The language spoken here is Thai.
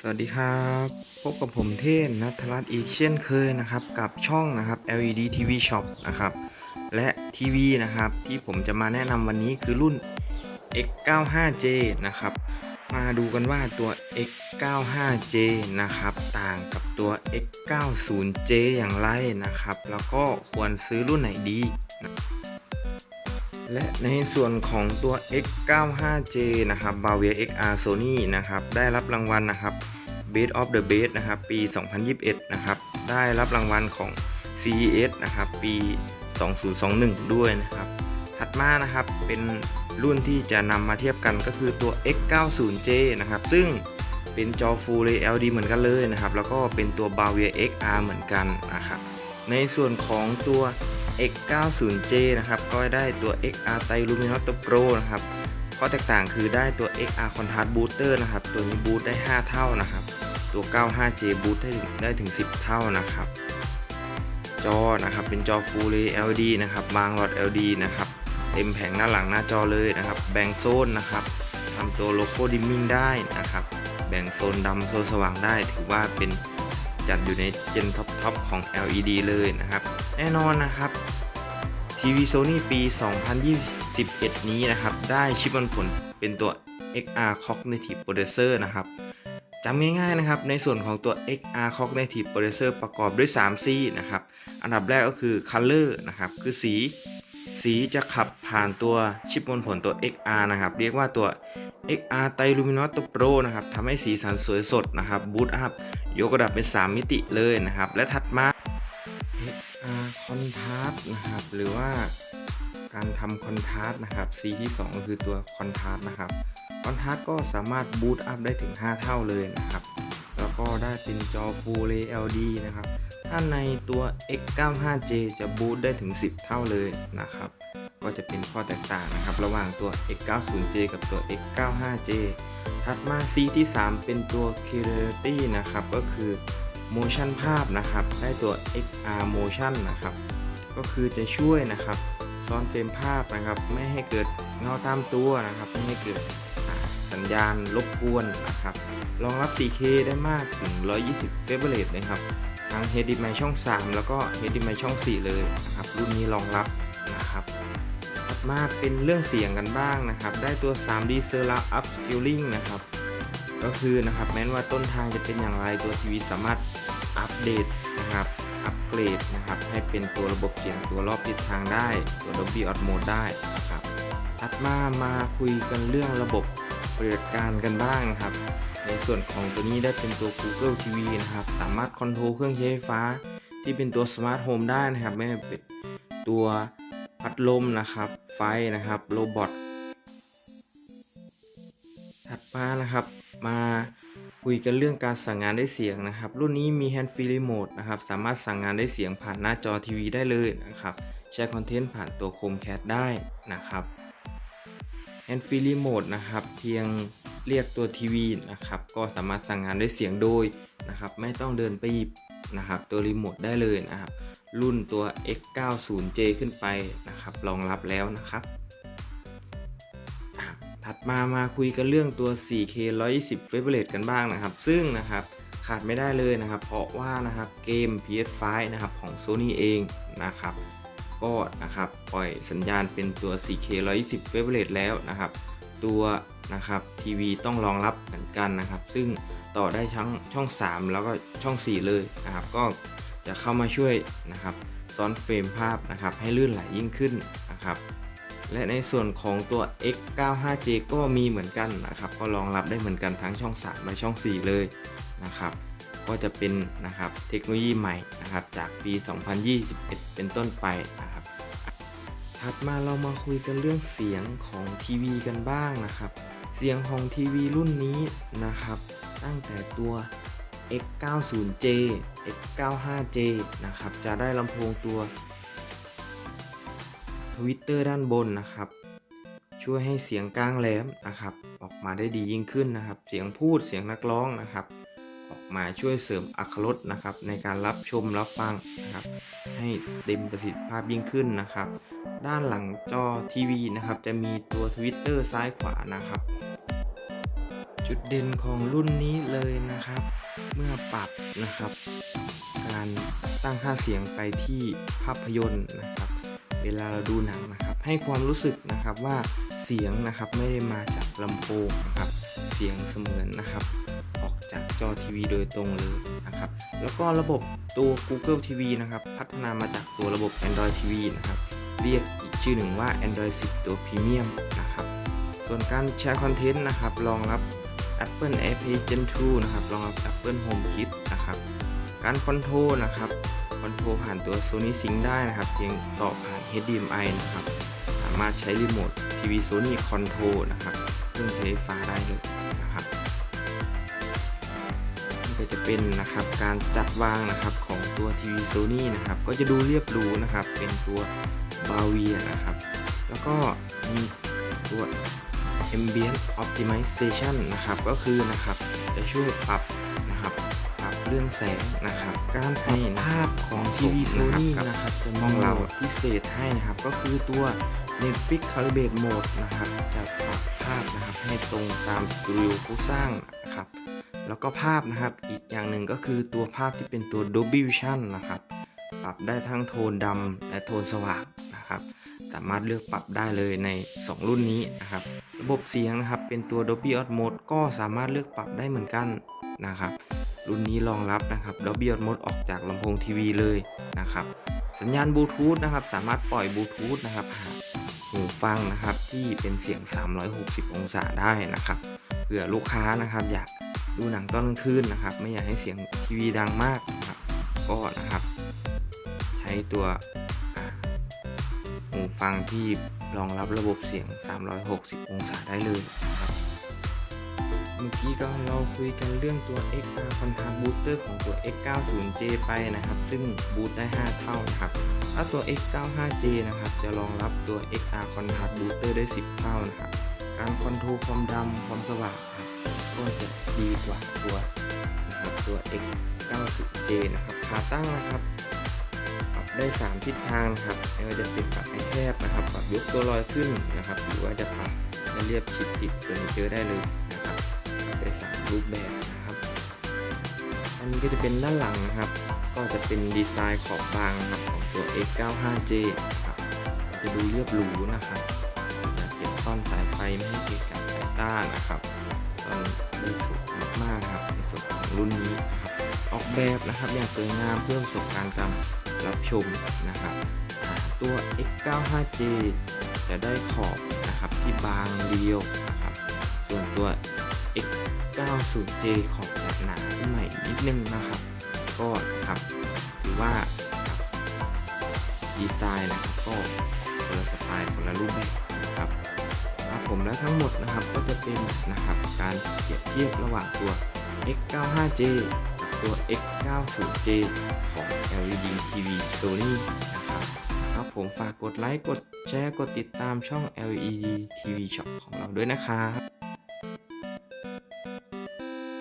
สวัสดีครับ พบกับผมเทนนัทรัตน์อีกเช่นเคยนะครับ กับช่องนะครับ LED TV Shop นะครับ และทีวีนะครับ ที่ผมจะมาแนะนำวันนี้คือรุ่น X95J นะครับ มาดูกันว่าตัว X95J นะครับ ต่างกับตัว X90J อย่างไรนะครับ แล้วก็ควรซื้อรุ่นไหนดีนะ และในส่วนของตัว X95J นะครับ b a v i a XR Sony นะครับ ได้รับรางวัลนะครับ Best of the Best นะครับ ปี 2021 นะครับ ได้รับรางวัลของ CES นะครับ ปี 2021 ด้วยนะครับ ถัดมานะครับเป็นรุ่นที่จะนำมาเทียบกันก็คือตัว X90J นะครับ ซึ่งเป็นจอ Full LED เหมือนกันเลยนะครับ แล้วก็เป็นตัว b a v i a XR เหมือนกันนะครับ ในส่วนของตัว X90J นะครับ ก็ได้ตัว XR t i Luminous Pro นะครับข้อแตกต่างคือได้ตัว XR Contrast Booster นะครับ ตัวนี้บูตได้ 5 เท่านะครับ ตัว 95J บูตได้ถึงได้ถึง 10 เท่านะครับ จอนะครับเป็นจอ Full LED นะครับบางหลอด LED นะครับเต็มแผงหน้าหลังหน้าจอเลยนะครับ แบ่งโซนนะครับทำตัวโลโก้ดิมมิ่งได้นะครับ แบ่งโซนดำโซนสว่างได้ถือว่าเป็น จัดอยู่ในเจนท็อปทอปของ LED เลยนะครับ แน่นอนนะครับทีวี Sony ปี 2021 นี้นะครับ ได้ชิปบนผลเป็นตัว XR Cognitive Processor นะครับจำง่ายๆนะครับ ในส่วนของตัว XR Cognitive Processor ประกอบด้วย 3 C นะครับ อันดับแรกก็คือ Color นะครับ คือสี สีจะขับผ่านตัวชิปบนผลตัว XR นะครับ เรียกว่าตัว XR t i Luminous Pro นะครับทำให้สีสันสวยสดนะครับ Boot Up ยกระดับเป็น 3 มิติเลยนะครับ และถัดมา XR Contrast นะครับ หรือว่าการทำคอนทราสต์นะครับ C ที่ 2 ก็คือตัวคอนทราสต์นะครับคอนทราสต์ก็สามารถบูตอัพได้ถึง 5 เท่าเลยนะครับ แล้วก็ได้เป็นจอ Full LED นะครับ ถ้าในตัว X95J จะบูตได้ถึง 10 เท่าเลยนะครับ ก็จะเป็นข้อแตกต่างนะครับ ระหว่างตัว X90J กับตัว X95J ถัดมา C ที่ 3 เป็นตัว Clarity นะครับ ก็คือ motion ภาพนะครับ ได้ตัว XR motion นะครับ ก็คือจะช่วยนะครับซ้อนเฟรมภาพนะครับ ไม่ให้เกิดเงาตามตัวนะครับ ไม่ให้เกิดสัญญาณรบกวนนะครับ รองรับ 4K ได้มากถึง 120เฟรมเรทนะครับ ทั้ง HDMI ช่อง 3 แล้วก็ HDMI ช่อง 4 เลยนะครับ รุ่นนี้รองรับ มาเป็นเรื่องเสียงกันบ้างนะครับ ได้ตัว 3D Surround Upscaling นะครับ ก็คือนะครับแม้ว่าต้นทางจะเป็นอย่างไรตัวทีวีสามารถอัปเดตนะครับอัปเกรดนะครับให้เป็นตัวระบบเสียงตัวรอบทิศทางได้ ตัว Dolby Atmos ได้นะครับถัดมามาคุยกันเรื่องระบบปฏิบัติการกันบ้างนะครับ ในส่วนของตัวนี้ได้เป็นตัว Google TV นะครับ สามารถคอนโทรลเครื่องใช้ไฟฟ้า ที่เป็นตัว Smart Home ได้นะครับไม่เป็นตัว พัดลมนะครับ ไฟนะครับ โรบอท ถัดมานะครับ มาคุยกันเรื่องการสั่งงานด้วยเสียงนะครับ รุ่นนี้มี Hand Free Remote นะครับ สามารถสั่งงานด้วยเสียงผ่านหน้าจอทีวีได้เลยนะครับ แชร์คอนเทนต์ผ่านตัว Chromecast ได้นะครับ Hand Free Remote นะครับ เพียงเรียกตัวทีวีนะครับ ก็สามารถสั่งงานด้วยเสียงโดยนะครับ ไม่ต้องเดินไปหยิบนะครับ ตัวรีโมทได้เลยนะครับ รุ่นตัว X90J ขึ้นไปนะครับรองรับแล้วนะครับ ถัดมามาคุยกันเรื่องตัว 4K 120 Frame Rate กันบ้างนะครับ ซึ่งนะครับขาดไม่ได้เลยนะครับ เพราะว่านะครับเกม PS5 นะครับของ Sony เองนะครับ ก็นะครับปล่อยสัญญาณเป็นตัว 4K 120 Frame Rate แล้วนะครับ ตัวนะครับทีวีต้องรองรับเหมือนกันนะครับ ซึ่งต่อได้ทั้งช่อง 3 แล้วก็ช่อง 4 เลยนะครับ ก็ จะเข้ามาช่วยนะครับซ้อนเฟรมภาพนะครับให้ลื่นไหลยิ่งขึ้นนะครับและในส่วนของตัว X95J ก็มีเหมือนกันนะครับ ก็รองรับได้เหมือนกันทั้งช่อง 3 และช่อง 4 เลยนะครับ ก็จะเป็นนะครับเทคโนโลยีใหม่นะครับจากปี 2021 เป็นต้นไปนะครับ ถัดมาเรามาคุยกันเรื่องเสียงของทีวีกันบ้างนะครับ เสียงของทีวีรุ่นนี้นะครับ ตั้งแต่ตัว X90J X95J นะครับ จะได้ลำโพงตัวทวิตเตอร์ด้านบนนะครับ ช่วยให้เสียงกลางแหลมนะครับ ออกมาได้ดียิ่งขึ้นนะครับ เสียงพูดเสียงนักร้องนะครับ ออกมาช่วยเสริมอัครสนะครับ ในการรับชมรับฟังนะครับ ให้เต็มประสิทธิภาพยิ่งขึ้นนะครับ ด้านหลังจอทีวีนะครับ จะมีตัวทวิตเตอร์ซ้ายขวานะครับ จุดเด่นของรุ่นนี้เลยนะครับ เมื่อปรับนะครับ การตั้งค่าเสียงไปที่ภาพยนตร์นะครับ เวลาเราดูหนังนะครับ ให้ความรู้สึกนะครับว่าเสียงนะครับไม่ได้มาจากลำโพงนะครับ เสียงเสมือนนะครับ ออกจากจอทีวีโดยตรงเลยนะครับ แล้วก็ระบบตัว Google TV นะครับ พัฒนามาจากตัวระบบ Android TV นะครับ เรียกอีกชื่อหนึ่งว่า Android 10 ตัว Premium นะครับ ส่วนการแชร์คอนเทนต์นะครับ รองรับ Apple AirPlay Gen 2 นะครับ รองรับ Apple HomeKit นะครับ การคอนโทรลนะครับ คอนโทรลผ่านตัว Sony Sync ได้นะครับ เพียงต่อผ่าน HDMI นะครับ สามารถใช้รีโมททีวี Sony Control นะครับเครื่องใช้ไฟฟ้าได้เลยนะครับนี่ก็จะเป็นนะครับ การจัดวางนะครับของตัวทีวีโซนี่นะครับ ก็จะดูเรียบหรูนะครับ เป็นตัวบาเวียนะครับ แล้วก็มีตัว Ambient Optimization นะครับ ก็คือนะครับจะช่วยปรับนะครับปรับเรื่องแสงนะครับ การให้ภาพของทีวีโซนี่นะครับจะมองเราพิเศษให้นะครับ ก็คือตัว Netflix Calibrate Mode นะครับจะปรับภาพนะครับให้ตรงตามสตูดิโอผู้สร้างนะครับแล้วก็ภาพนะครับอีกอย่างหนึ่งก็คือตัวภาพที่เป็นตัว Dolby Vision นะครับ ปรับได้ทั้งโทนดำและโทนสว่าง นะครับ สามารถเลือกปรับได้เลยใน 2 รุ่นนี้นะครับ ระบบเสียงนะครับเป็นตัว Dolby Atmos ก็สามารถเลือกปรับได้เหมือนกันนะครับ รุ่นนี้รองรับนะครับ Dolby Atmos ออกจากลำโพงทีวีเลยนะครับ สัญญาณบลูทูธนะครับ สามารถปล่อยบลูทูธนะครับหาหูฟังนะครับที่เป็นเสียง 360 องศาได้นะครับเผื่อลูกค้านะครับ อยากดูหนังตอนกลางคืนนะครับ ไม่อยากให้เสียงทีวีดังมากนะครับ ก็นะครับ ใช้ตัว หูฟังที่รองรับระบบเสียง 360 องศาได้เลยนะครับ เมื่อกี้ก็เราคุยกันเรื่องตัว XR Contact Booster ของตัว X90J ไปนะครับ ซึ่งบูตได้ 5 เท่านะครับถ้าตัว X95J นะครับ จะรองรับตัว XR Contact Booster ได้ 10 เท่านะครับ การคอนโทรลความดำความสว่างครับก็จะดีกว่าตัวนะครับตัว X90J นะครับขาตั้งนะครับปรับ ได้3ทิศทางนะครับไม่ว่าจะเป็นปรับให้แคบนะครับปรับยกตัวลอยขึ้นนะครับหรือว่าจะปรับให้เรียบชิดติดเฟอร์นิเจอร์ได้เลยนะครับปรับได้3รูปแบบนะครับอันนี้ก็จะเป็นด้านหลังนะครับ ก็จะเป็นดีไซน์ขอบบางนะครับของตัว X95J นะครับจะดูเรียบหรูนะครับจะเก็บซ่อนสายไฟไม่ให้เกะกะสายตานะครับตอนได้สุดมากๆครับในส่วนของรุ่นนี้นะครับออกแบบนะครับอย่างสวยงามเพื่อประสบการณ์การ รับชมนะครับตัว X95J จะได้ขอบนะครับที่บางเดียวนะครับ ส่วนตัว X90J ขอบจะหนาขึ้นมาอีกนิดนึงนะครับ ก็นะครับถือว่าดีไซน์นะครับก็คนละสไตล์คนละรูปแบบนะครับครับผมและทั้งหมดนะครับก็จะเป็นนะครับการเปรียบเทียบระหว่างตัว X95J ตัว X90J ของ LED TV Sony นะครับครับผมฝากกดไลค์ กดแชร์ กดติดตามช่อง LED TV Shop ของเราด้วยนะครับ